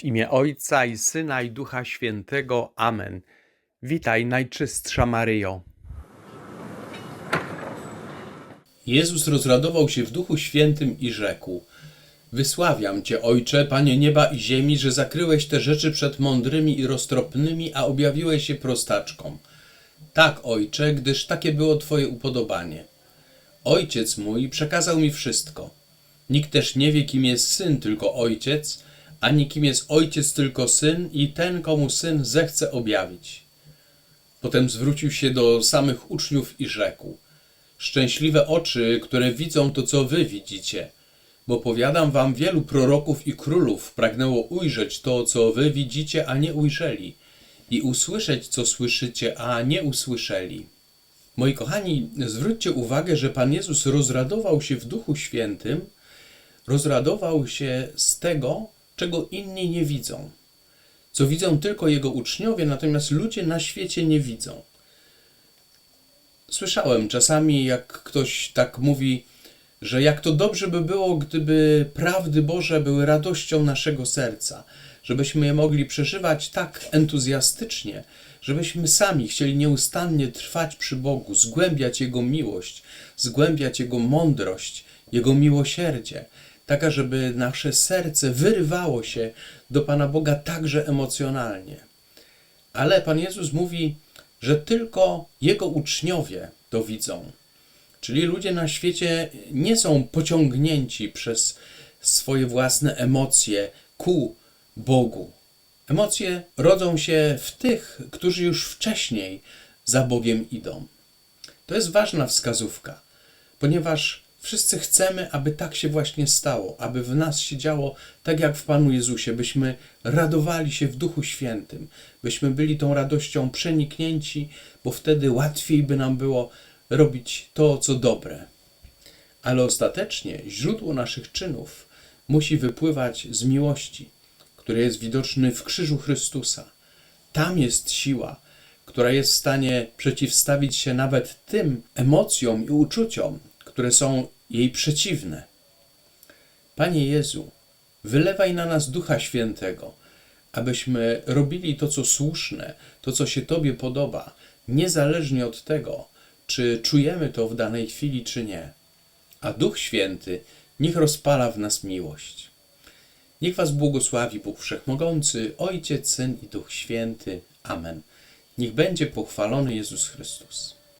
W imię Ojca i Syna i Ducha Świętego. Amen. Witaj, Najczystsza Maryjo. Jezus rozradował się w Duchu Świętym i rzekł: Wysławiam Cię, Ojcze, Panie nieba i ziemi, że zakryłeś te rzeczy przed mądrymi i roztropnymi, a objawiłeś je prostaczkom. Tak, Ojcze, gdyż takie było Twoje upodobanie. Ojciec mój przekazał mi wszystko. Nikt też nie wie, kim jest syn, tylko ojciec, ani kim jest ojciec, tylko syn, i ten, komu syn zechce objawić. Potem zwrócił się do samych uczniów i rzekł: Szczęśliwe oczy, które widzą to, co wy widzicie. Bo powiadam wam, wielu proroków i królów pragnęło ujrzeć to, co wy widzicie, a nie ujrzeli, i usłyszeć, co słyszycie, a nie usłyszeli. Moi kochani, zwróćcie uwagę, że Pan Jezus rozradował się w Duchu Świętym, rozradował się z tego, czego inni nie widzą, co widzą tylko Jego uczniowie, natomiast ludzie na świecie nie widzą. Słyszałem czasami, jak ktoś tak mówi, że jak to dobrze by było, gdyby prawdy Boże były radością naszego serca, żebyśmy je mogli przeżywać tak entuzjastycznie, żebyśmy sami chcieli nieustannie trwać przy Bogu, zgłębiać Jego miłość, zgłębiać Jego mądrość, Jego miłosierdzie, taka, żeby nasze serce wyrywało się do Pana Boga także emocjonalnie. Ale Pan Jezus mówi, że tylko Jego uczniowie to widzą. Czyli ludzie na świecie nie są pociągnięci przez swoje własne emocje ku Bogu. Emocje rodzą się w tych, którzy już wcześniej za Bogiem idą. To jest ważna wskazówka, ponieważ wszyscy chcemy, aby tak się właśnie stało, aby w nas się działo tak jak w Panu Jezusie, byśmy radowali się w Duchu Świętym, byśmy byli tą radością przeniknięci, bo wtedy łatwiej by nam było robić to, co dobre. Ale ostatecznie źródło naszych czynów musi wypływać z miłości, który jest widoczny w krzyżu Chrystusa. Tam jest siła, która jest w stanie przeciwstawić się nawet tym emocjom i uczuciom, które są jej przeciwne. Panie Jezu, wylewaj na nas Ducha Świętego, abyśmy robili to, co słuszne, to, co się Tobie podoba, niezależnie od tego, czy czujemy to w danej chwili, czy nie. A Duch Święty niech rozpala w nas miłość. Niech Was błogosławi Bóg Wszechmogący, Ojciec, Syn i Duch Święty. Amen. Niech będzie pochwalony Jezus Chrystus.